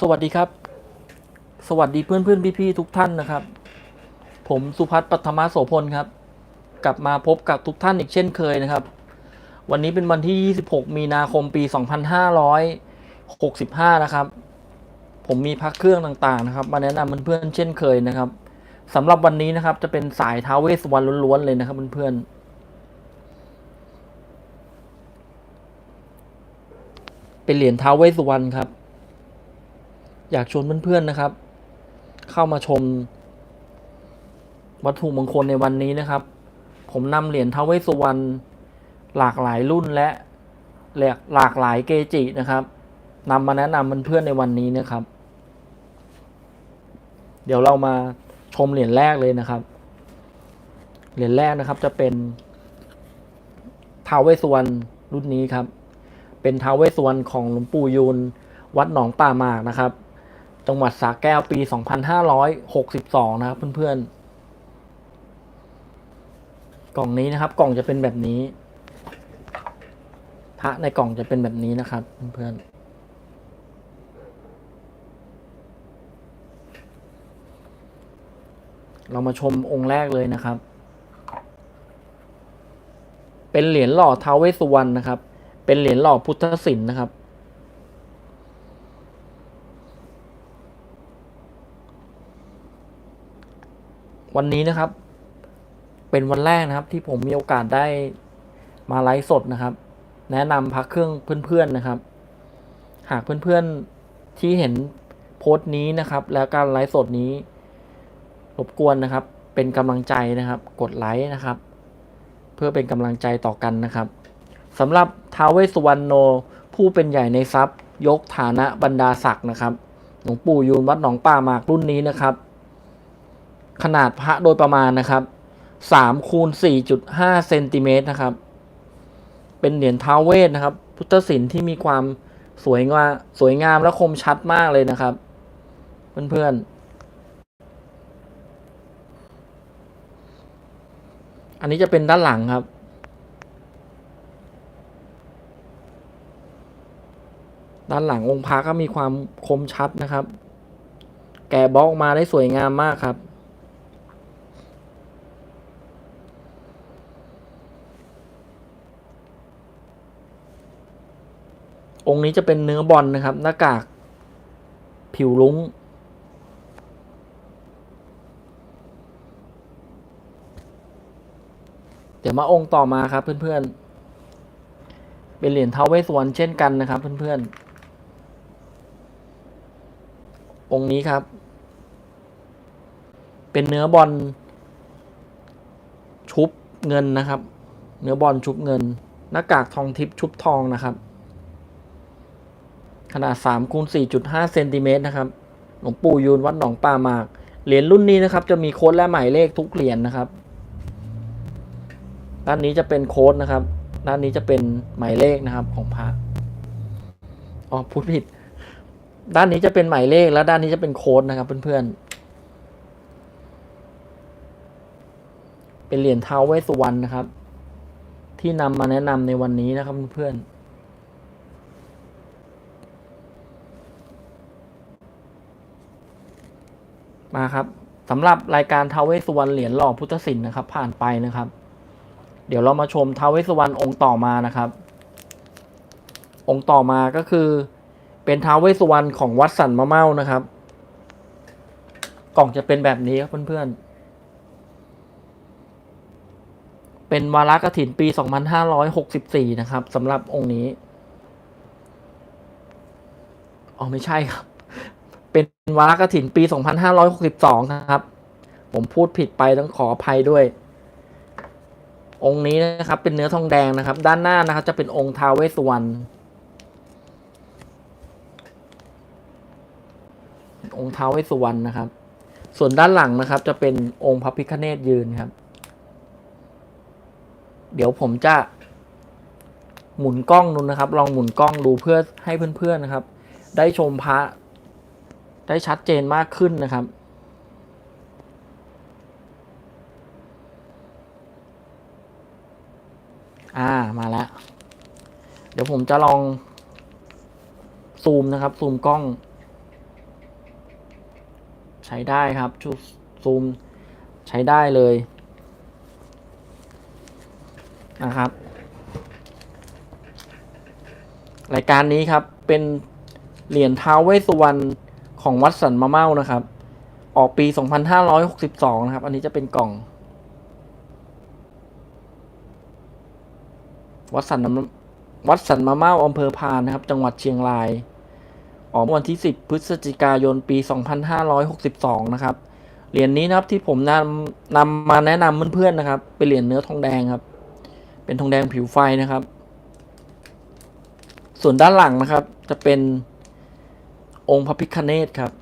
สวัสดีครับ สวัสดีเพื่อนเพื่อนพี่พี่ๆทุกท่านนะครับ ผมสุพัฒน์ปัทมาโสพลครับ กลับมาพบกับทุกท่านอีกเช่นเคยนะครับ วันนี้เป็นวันที่ 26 มีนาคมปี 2565 นะครับ ผมมีพักเครื่องต่างๆนะครับ มาแนะนำเพื่อนๆเช่นเคยนะครับสำหรับวันนี้นะครับ จะเป็นสายท้าวเวสสุวรรณล้วนๆเลยนะครับเพื่อนๆเป็นเหรียญท้าวเวสสุวรรณครับ อยากชวนเพื่อนๆนะครับ เข้ามาชม วัตถุมงคลในวันนี้นะครับ ผมนำเหรียญทาวเวสุวรรณหลากหลายรุ่นและหลากหลากหลายเกจินะครับนำมาแนะนำเพื่อนๆในวันนี้นะครับ เดี๋ยวเรามาชมเหรียญแรกเลยนะครับ เหรียญแรกนะครับจะเป็นทาวเวสุวรรณรุ่นนี้ครับ เป็นทาวเวสสุวรรณของหลวงปู่ยูนวัดหนองป่าหมากนะครับ จังหวัดสระแก้วปี 2562 นะครับเพื่อนๆ กล่องนี้นะครับ กล่องจะเป็นแบบนี้ พระในกล่องจะเป็นแบบนี้นะครับเพื่อนๆเรามาชมองค์แรกเลยนะครับ เป็นเหรียญหล่อท้าวเวสสุวรรณนะครับ เป็นเหรียญหล่อพุทธศิลป์นะครับ วันนี้นะครับ เป็นวันแรกนะครับ ที่ผมมีโอกาสได้มาไลฟ์สดนะครับ แนะนำพักเครื่องเพื่อนๆนะครับ หากเพื่อนๆที่เห็นโพสต์นี้นะครับ แล้วการไลฟ์สดนี้รบกวนนะครับ เป็นกำลังใจนะครับ กดไลค์นะครับ เพื่อเป็นกำลังใจต่อกันนะครับสำหรับท้าวเวสสุวรรณโนผู้เป็นใหญ่ในทรัพย์ ยกฐานะบรรดาศักดิ์นะครับหลวงปู่ยูนวัดหนองป่าหมากรุ่นนี้นะครับ ขนาดพระโดยประมาณนะครับ3คูณ4.5เซนติเมตรนะครับ เป็นเหรียญท้าวเวสนะครับ พุทธศิลป์ที่มีความสวยงามสวยงามและคมชัดมากเลยนะครับ เพื่อนๆ อันนี้จะเป็นด้านหลังครับด้านหลังองค์พระก็มีความคมชัดนะครับ แกะบล็อกมาได้สวยงามมากครับ องค์นี้จะเป็นเนื้อบอลนะครับ หน้ากากผิวลุ้ง เดี๋ยวมาองค์ต่อมาครับเพื่อนๆ เป็นเหรียญเท้าเวสสวรเช่นกันนะครับเพื่อนๆ องค์นี้ครับ เป็นเนื้อบอลชุบเงินนะครับ เนื้อบอลชุบเงิน หน้ากากทองทิพย์ชุบทองนะครับ ขนาด3คูณ4.5เซนติเมตรนะครับ หลวงปู่ยูนวัดหนองป่าหมาก เหรียญรุ่นนี้นะครับ จะมีโค้ดและหมายเลขทุกเหรียญนะครับ ด้านนี้จะเป็นโค้ดนะครับ ด้านนี้จะเป็นหมายเลขนะครับของพระ อ๋อพูดผิด ด้านนี้จะเป็นหมายเลขแล้วด้านนี้จะเป็นโค้ดนะครับเพื่อนๆ เป็นเหรียญเท้าเวสสุวรรณนะครับ ที่นำมาแนะนำในวันนี้นะครับเพื่อนๆ มาครับสำหรับรายการท้าวเวสสุวรรณเหรียญหล่อพุทธศิลป์นะครับ ผ่านไปนะครับ เดี๋ยวเรามาชมท้าวเวสสุวรรณองค์ต่อมานะครับ องค์ต่อมาก็คือ เป็นท้าวเวสสุวรรณของวัดสันมะเมานะครับ กล่องจะเป็นแบบนี้ครับเพื่อนๆ เป็นวาระกฐินปี 2564 นะครับสำหรับองค์นี้อ๋อไม่ใช่ครับ เป็นวาระกฐินปี 2562 นะครับ ผมพูดผิดไปต้องขออภัยด้วย องค์นี้นะครับ เป็นเนื้อทองแดงนะครับ ด้านหน้านะครับ จะเป็นองค์ท้าวเวสุวรรณองค์ท้าวเวสุวรรณนะครับ ส่วนด้านหลังนะครับ จะเป็นองค์พระพิฆเนศยืนครับ เดี๋ยวผมจะ หมุนกล้องดูนะครับ ลองหมุนกล้องดูเพื่อให้เพื่อนๆนะครับ ได้ชมพระ ได้ชัดเจนมากขึ้นนะครับ อ่า มาแล้ว เดี๋ยวผมจะลอง ซูมนะครับ ซูมกล้อง ใช้ได้ครับชุดซูมใช้ได้เลย นะครับ รายการนี้ครับเป็นเหรียญท้าวเวสสุวรรณ ของวัดสันมะเมานะครับ ออกปี 2562 นะครับ อันนี้จะเป็นกล่อง วัดสันวัดสันมะเมาอำเภอพานนะครับ จังหวัดเชียงราย ออกวันที่ 10 พฤศจิกายนปี 2562 นะครับ เหรียญนี้นะครับที่ผมนำนำมาแนะนำเพื่อนๆนะครับ เป็นเหรียญเนื้อทองแดงครับ เป็นทองแดงผิวไฟนะครับ ส่วนด้านหลังนะครับจะเป็น องค์พระพิฆเนศครับ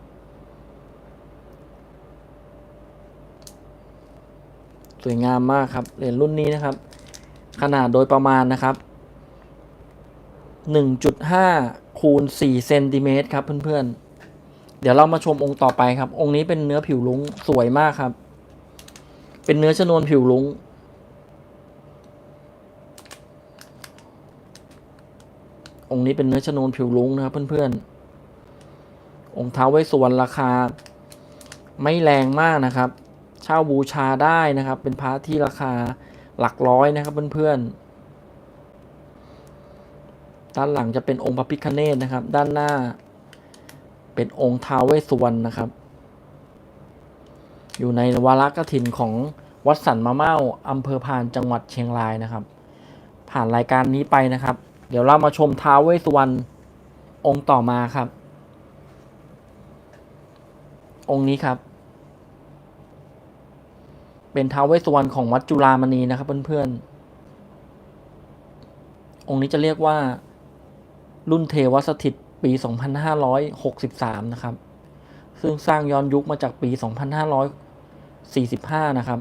สวยงามมากครับเหรียญรุ่นนี้นะครับ ขนาดโดยประมาณนะครับ 1.5คูณ4เซนติเมตรครับเพื่อนๆ เดี๋ยวเรามาชมองค์ต่อไปครับ องค์นี้เป็นเนื้อผิวลุงสวยมากครับ เป็นเนื้อชนวนผิวลุงองค์นี้เป็นเนื้อชนวนผิวลุงนะครับเพื่อนๆ องค์ท้าวเวสสุวรรณราคา ไม่แรงมากนะครับ เช่าบูชาได้นะครับ เป็นพระที่ราคาหลักร้อยนะครับเพื่อนๆ ด้านหลังจะเป็นองค์พระพิฆเนศนะครับ ด้านหน้า เป็นองค์ท้าวเวสสุวรรณนะครับ อยู่ในวาระกฐินของวัดสันมะเมาอำเภอพานจังหวัดเชียงรายนะครับ ผ่านรายการนี้ไปนะครับ เดี๋ยวเรามาชมท้าวเวสสุวรรณองค์ต่อมาครับ องค์นี้ครับ เป็นท้าวเวสสุวรรณของวัดจุฬามณีนะครับเพื่อนๆ องค์นี้จะเรียกว่ารุ่นเทวสถิตปี 2563 นะครับ ซึ่งสร้างย้อนยุคมาจากปี 2545 นะครับ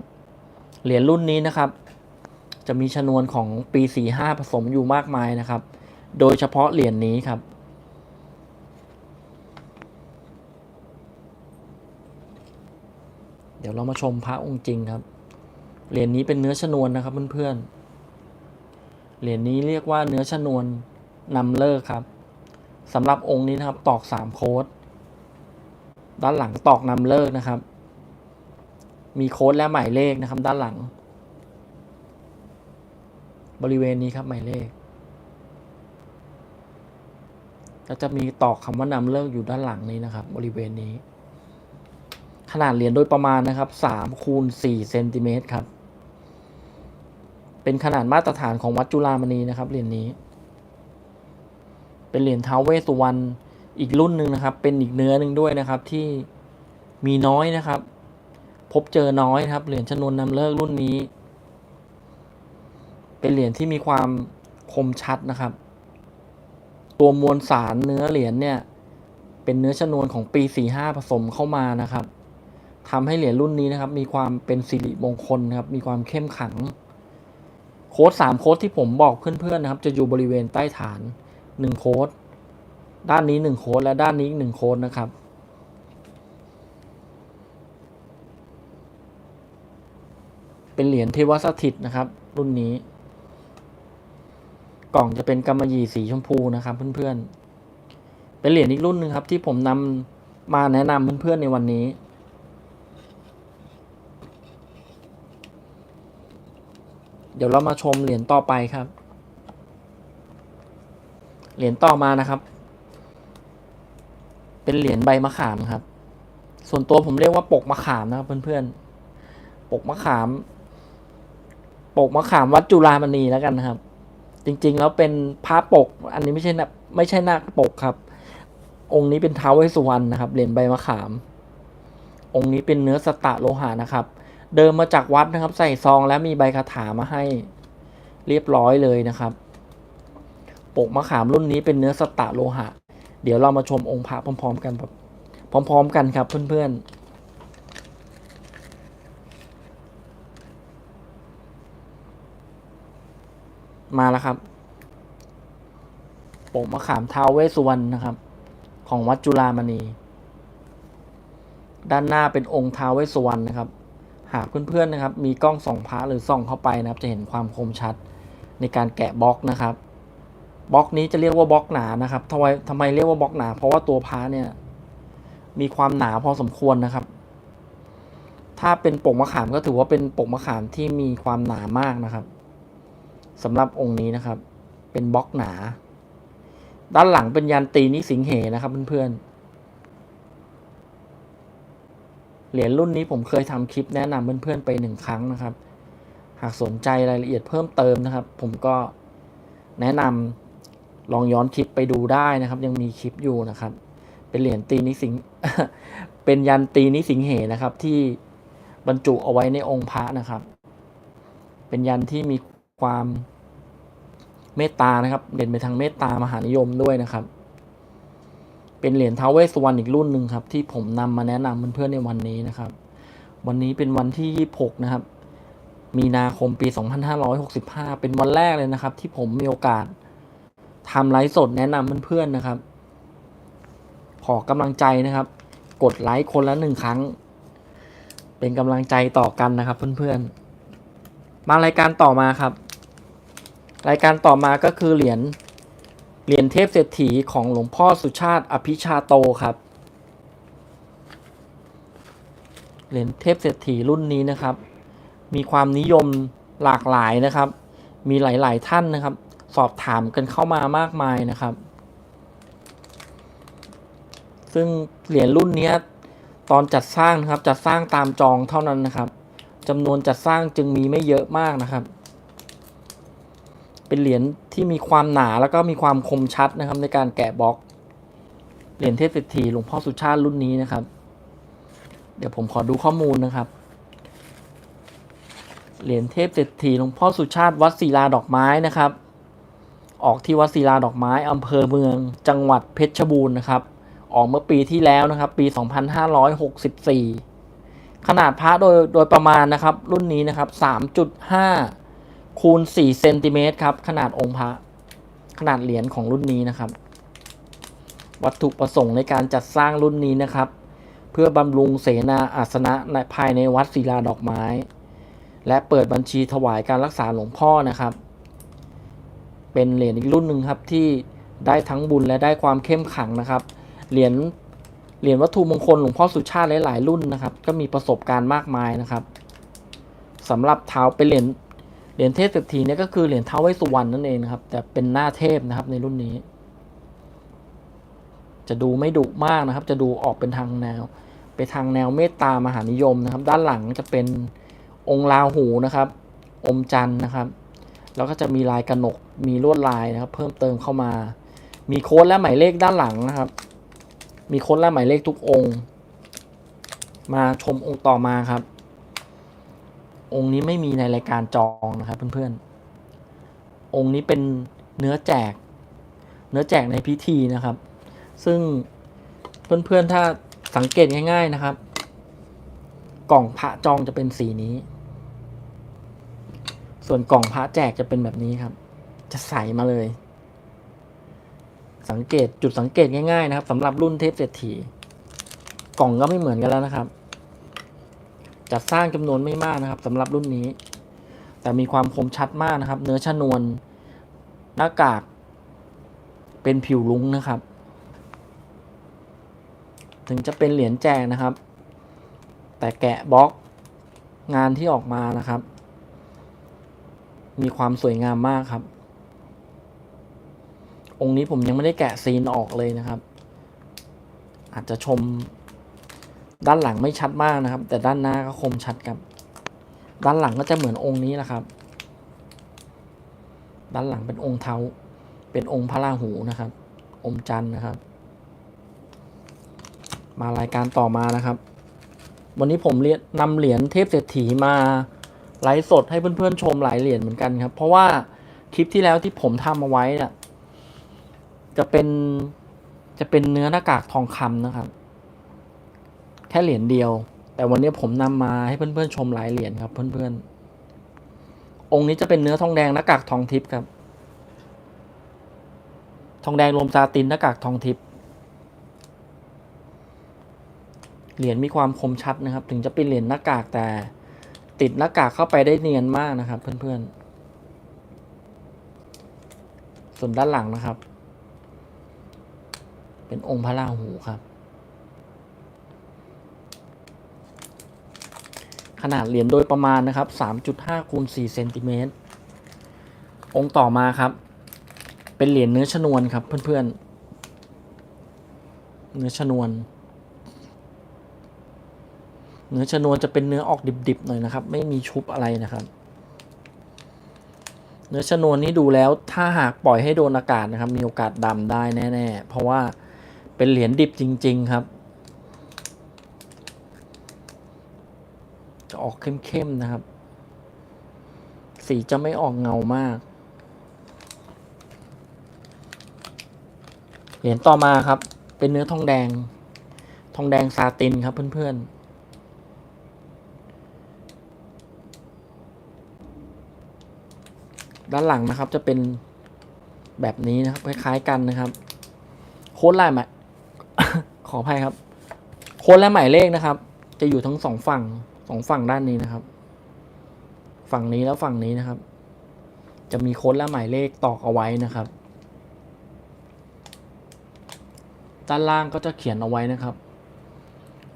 เหรียญรุ่นนี้นะครับ จะมีชนวนของปี 45 ผสมอยู่มากมายนะครับ โดยเฉพาะเหรียญนี้ครับ เดี๋ยวเรามาชมพระองค์จริงครับ เหรียญนี้เป็นเนื้อชนวนนะครับเพื่อนๆ เหรียญนี้เรียกว่าเนื้อชนวนนำเลิกครับสำหรับองค์นี้นะครับตอกสามโค้ดด้านหลังตอกนำเลิกนะครับ มีโค้ดและหมายเลขนะครับ ด้านหลัง บริเวณนี้ครับหมายเลขก็จะมีตอกคำว่านำเลิกอยู่ด้านหลังนี้นะครับ บริเวณนี้ ขนาดเหรียญโดยประมาณนะครับสามคูณสี่เซนติเมตรครับ เป็นขนาดมาตรฐานของวัดจุฬามณีนะครับเหรียญนี้ เป็นเหรียญท้าวเวสสุวรรณอีกรุ่นหนึ่งนะครับ เป็นอีกเนื้อหนึ่งด้วยนะครับที่มีน้อยนะครับ พบเจอน้อยครับเหรียญชนวนนำเลิกรุ่นนี้ เป็นเหรียญที่มีความคมชัดนะครับ ตัวมวลสารเนื้อเหรียญเนี่ยเป็นเนื้อชนวนของปี 45 ผสมเข้ามานะครับ ทำให้เหรียญรุ่นนี้นะครับ มีความเป็นสิริมงคลนะครับ มีความเข้มขัง โค้ดสามโค้ดที่ผมบอกเพื่อนๆนะครับ จะอยู่บริเวณใต้ฐานหนึ่งโค้ดด้านนี้หนึ่งโค้ดและด้านนี้อีกหนึ่งโค้ดนะครับ เป็นเหรียญเทวสถิตนะครับ รุ่นนี้ กล่องจะเป็นกำมะหยี่สีชมพูนะครับเพื่อนๆเป็นเหรียญอีกรุ่นหนึ่งครับที่ผมนำมาแนะนำเพื่อนๆในวันนี้ ดี๋ยวเรามาชมเหรียญต่อไปครับ เหรียญต่อมานะครับ เป็นเหรียญใบมะขามครับ ส่วนตัวผมเรียกว่าปกมะขามนะครับเพื่อนๆ ปกมะขาม ปกมะขามวัดจุฬามณีแล้วกันนะครับ จริงๆแล้วเป็นพระปก อันนี้ไม่ใช่นะไม่ใช่น้าปกครับ องค์นี้เป็นท้าวเวสสุวรรณนะครับ เหรียญใบมะขาม องค์นี้เป็นเนื้อสตะโลหะนะครับ เดิมมาจากวัดนะครับ ใส่ซองแล้วมีใบคาถามาให้เรียบร้อยเลยนะครับ ปกมะขามรุ่นนี้เป็นเนื้อสตะโลหะ เดี๋ยวเรามาชมองค์พระพร้อม ๆ กันแบบพร้อม ๆ กันครับเพื่อนๆมาแล้วครับปกมะขามท้าวเวสุวรรณนะครับ ของวัดจุฬามณี ด้านหน้าเป็นองค์ท้าวเวสุวรรณนะครับ หากเพื่อนๆนะครับ มีกล้องส่องพระหรือส่องเข้าไปนะครับ จะเห็นความคมชัดในการแกะบล็อกนะครับบล็อกนี้จะเรียกว่าบล็อกหนานะครับทำไมทำไมเรียกว่าบล็อกหนา เพราะว่าตัวพระเนี่ยมีความหนาพอสมควรนะครับ ถ้าเป็นปกมะขามก็ถือว่าเป็นปกมะขามที่มีความหนามากนะครับสำหรับองค์นี้นะครับ เป็นบล็อกหนา ด้านหลังเป็นยันตีนิสิงเหนะครับเพื่อนๆ เหรียญรุ่นนี้ผมเคยทำคลิปแนะนำเพื่อนๆไปหนึ่งครั้งนะครับ หากสนใจรายละเอียดเพิ่มเติมนะครับ ผมก็แนะนำลองย้อนคลิปไปดูได้นะครับ ยังมีคลิปอยู่นะครับ เป็นเหรียญตีนิสิงเป็นยันตีนิสิงเหนะครับ ที่บรรจุเอาไว้ในองค์พระนะครับ เป็นยันที่มีความเมตตานะครับ เด่นไปทางเมตตามหานิยมด้วยนะครับ เป็นเหรียญท้าวเวสวรรณอีกรุ่นหนึ่งครับ ที่ผมนำมาแนะนำเพื่อนๆในวันนี้นะครับ วันนี้เป็นวันที่ 26 นะครับ มีนาคมปี 2565 เป็นวันแรกเลยนะครับ ที่ผมมีโอกาสทำไลฟ์สดแนะนำเพื่อนๆนะครับ ขอกำลังใจนะครับ กดไลค์คนละหนึ่งครั้ง เป็นกำลังใจต่อกันนะครับเพื่อนๆมารายการต่อมาครับ รายการต่อมาก็คือเหรียญ เหรียญเทพเศรษฐีของหลวงพ่อสุชาติอภิชาโตครับ เหรียญเทพเศรษฐีรุ่นนี้นะครับ มีความนิยมหลากหลายนะครับ มีหลาย ๆ ท่านนะครับ สอบถามกันเข้ามามากมายนะครับ ซึ่งเหรียญรุ่นนี้ตอนจัดสร้างนะครับจัดสร้างตามจองเท่านั้นนะครับจำนวนจัดสร้างจึงมีไม่เยอะมากนะครับ เป็นเหรียญที่มีความหนาแล้วก็มีความคมชัดนะครับ ในการแกะบล็อก เหรียญเทพเศรษฐีหลวงพ่อสุชาติรุ่นนี้นะครับ เดี๋ยวผมขอดูข้อมูลนะครับ เหรียญเทพเศรษฐีหลวงพ่อสุชาติวัดศิลาดอกไม้นะครับ ออกที่วัดศิลาดอกไม้อำเภอเมือง จังหวัดเพชรบูรณ์นะครับ ออกเมื่อปีที่แล้วนะครับ ปี 2564ขนาดพระโดยโดยประมาณนะครับ รุ่นนี้นะครับ3.5 คูณ4เซนติเมตรครับ ขนาดองค์พระ ขนาดเหรียญของรุ่นนี้นะครับ วัตถุประสงค์ในการจัดสร้างรุ่นนี้นะครับ เพื่อบำรุงเสนาอาสนะในภายในวัดศิลาดอกไม้ และเปิดบัญชีถวายการรักษาหลวงพ่อนะครับ เป็นเหรียญอีกรุ่นหนึ่งครับที่ได้ทั้งบุญและได้ความเข้มขังนะครับ เหรียญเหรียญวัตถุมงคลหลวงพ่อสุชาติหลายๆรุ่นนะครับ ก็มีประสบการณ์มากมายนะครับสำหรับเท้าเป็นเหรียญ เหรียญเทพเศรษฐีเนี่ยก็คือเหรียญเท้าไวสุวรรณนั่นเองนะครับ แต่เป็นหน้าเทพนะครับในรุ่นนี้ จะดูไม่ดุมากนะครับ จะดูออกเป็นทางแนว ไปทางแนวเมตตามหานิยมนะครับ ด้านหลังจะเป็นองค์ลาหูนะครับ อมจันทร์นะครับ แล้วก็จะมีลายกระหนกมีลวดลายนะครับ เพิ่มเติมเข้ามา มีโค้ดและหมายเลขด้านหลังนะครับ มีโค้ดและหมายเลขทุกองค์ มาชมองค์ต่อมาครับ องค์นี้ไม่มีในรายการจองนะครับเพื่อนๆ องค์นี้เป็นเนื้อแจก เนื้อแจกในพิธีนะครับ ซึ่งเพื่อนๆถ้าสังเกตง่าย ๆนะครับ กล่องพระจองจะเป็นสีนี้ ส่วนกล่องพระแจกจะเป็นแบบนี้ครับ จะใสมาเลย สังเกตจุดสังเกตง่ายๆนะครับสำหรับรุ่นเทพเศรษฐีกล่องก็ไม่เหมือนกันแล้วนะครับ จัดสร้างจำนวนไม่มากนะครับสำหรับรุ่นนี้ แต่มีความคมชัดมากนะครับ เนื้อชนวนหน้ากาก เป็นผิวลุ้งนะครับ ถึงจะเป็นเหรียญแจกนะครับ แต่แกะบล็อกงานที่ออกมานะครับ มีความสวยงามมากครับ องค์นี้ผมยังไม่ได้แกะซีนออกเลยนะครับ อาจจะชม ด้านหลังไม่ชัดมากนะครับ แต่ด้านหน้าก็คมชัดครับ ด้านหลังก็จะเหมือนองค์นี้แหละครับ ด้านหลังเป็นองค์เทาเป็นองค์พระราหูนะครับ อมจันนะครับ มารายการต่อมานะครับ วันนี้ผมเรียนนำเหรียญเทพเศรษฐีมาไลฟ์สดให้เพื่อนๆชมหลายเหรียญเหมือนกันครับ เพราะว่าคลิปที่แล้วที่ผมทำเอาไว้เนี่ยจะเป็นจะเป็นเนื้อหน้ากากทองคำนะครับ ค่เหรียญเดียว แต่วันนี้ผมนำมาให้เพื่อนๆชมหลายเหรียญครับเพื่อนๆ องค์นี้จะเป็นเนื้อทองแดงหน้ากากทองทิพย์ครับ ทองแดงรวมซาตินหน้ากากทองทิพย์เหรียญมีความคมชัดนะครับ ถึงจะเป็นเหรียญหน้ากากแต่ติดหน้ากากเข้าไปได้เนียนมากนะครับ เพื่อนๆ ส่วนด้านหลังนะครับ เป็นองค์พระราหูครับ ขนาดเหรียญโดยประมาณนะครับ 3.5คูณ4เซนติเมตรองค์ต่อมาครับ เป็นเหรียญเนื้อชนวนครับเพื่อนๆ เนื้อชนวน เนื้อชนวนจะเป็นเนื้อออกดิบๆหน่อยนะครับ ไม่มีชุบอะไรนะครับ เนื้อชนวนนี้ดูแล้วถ้าหากปล่อยให้โดนอากาศนะครับ มีโอกาสดำได้แน่ ๆ เพราะว่าเป็นเหรียญดิบจริง ๆ ครับ จะ ออกเข้มๆนะครับ สีจะไม่ออกเงามาก เหรียญต่อมาครับ เป็นเนื้อทองแดง ทองแดงซาตินครับเพื่อนๆด้านหลังนะครับจะเป็นแบบนี้นะครับคล้ายๆกันนะครับ โค้ดลายหมายขออภัยครับ โค้ดและหมายเลขนะครับ จะอยู่ทั้งสองฝั่ง สองฝั่งด้านนี้นะครับ ฝั่งนี้แล้วฝั่งนี้นะครับ จะมีโค้ดและหมายเลขตอกเอาไว้นะครับ ด้านล่างก็จะเขียนเอาไว้นะครับ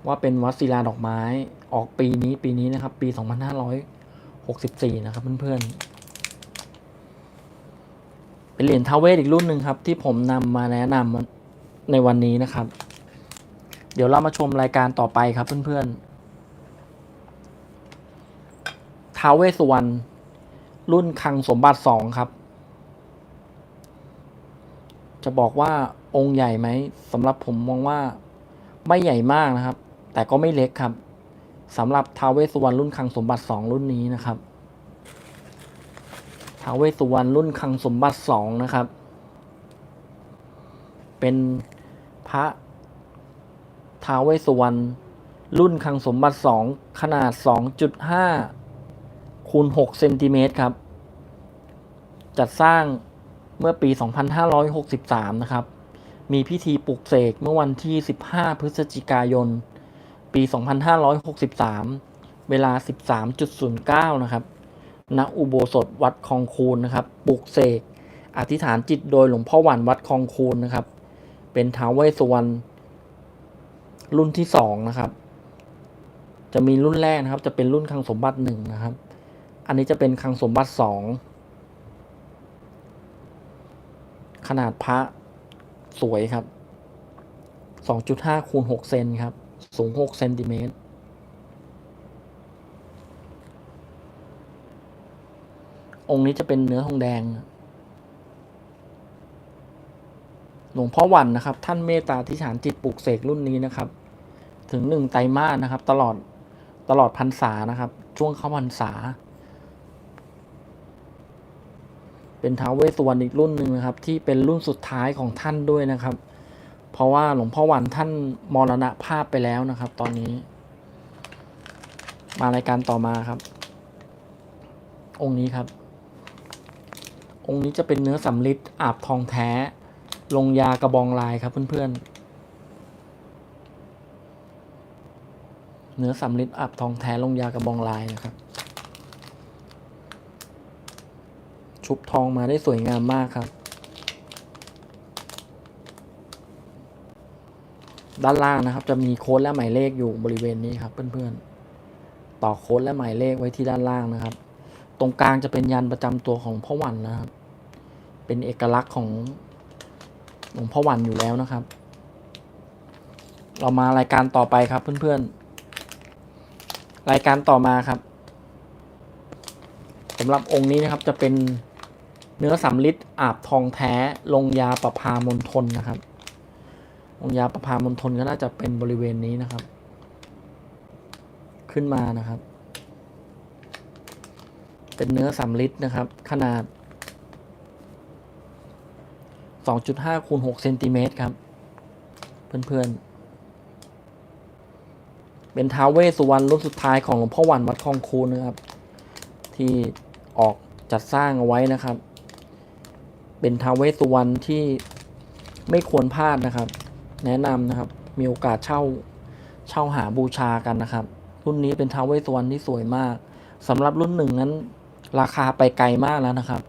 ว่าเป็นวัดศิลาดอกไม้ออกปีนี้ปีนี้นะครับ ปี 2564 นะครับเพื่อนๆ เป็นเหรียญทาวเวสอีกรุ่นหนึ่งครับ ที่ผมนำมาแนะนำในวันนี้นะครับ เดี๋ยวเรามาชมรายการต่อไปครับเพื่อนๆ ท้าวเวสสุวรรณรุ่นคังสมบัติสองครับ จะบอกว่าองค์ใหญ่ไหมสำหรับผมมองว่าไม่ใหญ่มากนะครับ แต่ก็ไม่เล็กครับสำหรับท้าวเวสสุวรรณรุ่นคังสมบัติสองรุ่นนี้นะครับท้าวเวสสุวรรณรุ่นคังสมบัติสองนะครับ เป็นพระท้าวเวสสุวรรณรุ่นคังสมบัติสองขนาด2.5 คูณ6เซนติเมตรครับ จัดสร้างเมื่อปี 2563 นะครับ มีพิธีปลุกเสกเมื่อวันที่ 15 พฤศจิกายน ปี 2563 เวลา 13.09 นะครับ ณ อุโบสถวัดคลองคูนนะครับ ปลุกเสก อธิษฐานจิตโดยหลวงพ่อหวันวัดคลองคูนนะครับ เป็นท้าวเวสสุวรรณรุ่นที่สองนะครับ จะมีรุ่นแรกนะครับ จะเป็นรุ่นคังสมบัติหนึ่งนะครับ อันนี้จะเป็นคลังสมบัติสองขนาดพระสวยครับ 2.5คูณ6เซนครับ สูง6เซนติเมตร องค์นี้จะเป็นเนื้อทองแดง หลวงพ่อวันนะครับ ท่านเมตตาที่ฐานจิตปลูกเสกรุ่นนี้นะครับ ถึงหนึ่งไตรมาสนะครับ ตลอดตลอดพรรษานะครับ ช่วงเข้าพรรษา เป็นท้าวเวสสุวรรณอีกรุ่นหนึ่งนะครับ ที่เป็นรุ่นสุดท้ายของท่านด้วยนะครับ เพราะว่าหลวงพ่อวันท่านมรณภาพไปแล้วนะครับ ตอนนี้ มารายการต่อมาครับ องค์นี้ครับ องค์นี้จะเป็นเนื้อสำริดอาบทองแท้ ลงยากระบองลายครับเพื่อนๆเนื้อสำริดอาบทองแท้ลงยากระบองลายนะครับ ชุบทองมาได้สวยงามมากครับ ด้านล่างนะครับ จะมีโค้ดและหมายเลขอยู่บริเวณนี้ครับเพื่อนๆ ต่อโค้ดและหมายเลขไว้ที่ด้านล่างนะครับ ตรงกลางจะเป็นยันประจำตัวของหลวงพ่อวันนะครับ เป็นเอกลักษณ์ของหลวงพ่อวันอยู่แล้วนะครับ เรามารายการต่อไปครับเพื่อนๆ รายการต่อมาครับสำหรับองค์นี้นะครับจะเป็น เนื้อสำลิดอาบทองแท้ ลงยาประพามณฑลนะครับ ลงยาประพามณฑลก็น่าจะเป็นบริเวณนี้นะครับ ขึ้นมานะครับ เป็นเนื้อสำลิดนะครับ ขนาด 2.5คูณ6เซนติเมตรครับ เพื่อนๆเป็นท้าวเวสุวรรณรุ่นสุดท้ายของหลวงพ่อวันวัดคลองคูนะครับ ที่ออกจัดสร้างเอาไว้นะครับ เป็นทาวเวสุวรรณที่ไม่ควรพลาดนะครับ แนะนำนะครับ มีโอกาสเช่าเช่าหาบูชากันนะครับ รุ่นนี้เป็นทาวเวสุวรรณที่สวยมากสำหรับรุ่นหนึ่งนั้น ราคาไปไกลมากแล้วนะครับ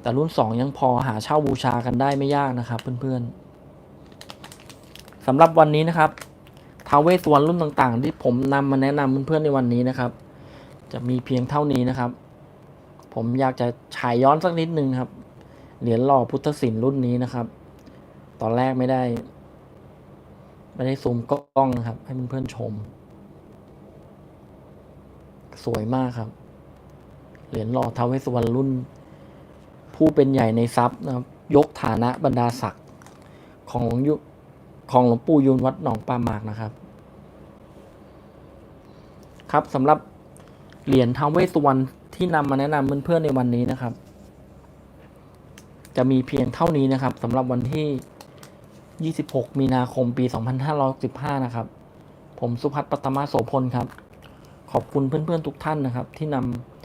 แต่รุ่นสองยังพอหาเช่าบูชากันได้ไม่ยากนะครับ เพื่อนๆสำหรับวันนี้นะครับทาวเวสสุวรรณรุ่นต่างๆ ที่ผมนำมาแนะนำเพื่อนๆในวันนี้นะครับ จะมีเพียงเท่านี้นะครับ ผมอยากจะฉายย้อนสักนิดนึงครับ เหรียญหล่อพุทธศิลป์รุ่นนี้นะครับ ตอนแรกไม่ได้ ไม่ได้ซูมกล้องนะครับ ให้เพื่อนๆชม สวยมากครับ เหรียญหล่อท้าวเวสสุวรรณรุ่น ผู้เป็นใหญ่ในทรัพย์นะครับ ยกฐานะบรรดาศักดิ์ของหลวงยุของหลวงปู่ยูนวัดหนองปลาหมากนะครับ ครับสำหรับเหรียญท้าวเวสสุวรรณที่นำมาแนะนำเพื่อนๆในวันนี้นะครับ จะมีเพียงเท่านี้นะครับสำหรับวันที่ 26 มีนาคมปี 2515 นะครับ ผมสุพัฒน์ปัตมาโสพลครับ ขอบคุณเพื่อนๆทุกท่านนะครับ ที่น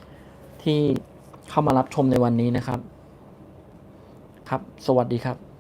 ำที่เข้ามารับชมในวันนี้นะครับ ครับ สวัสดีครับ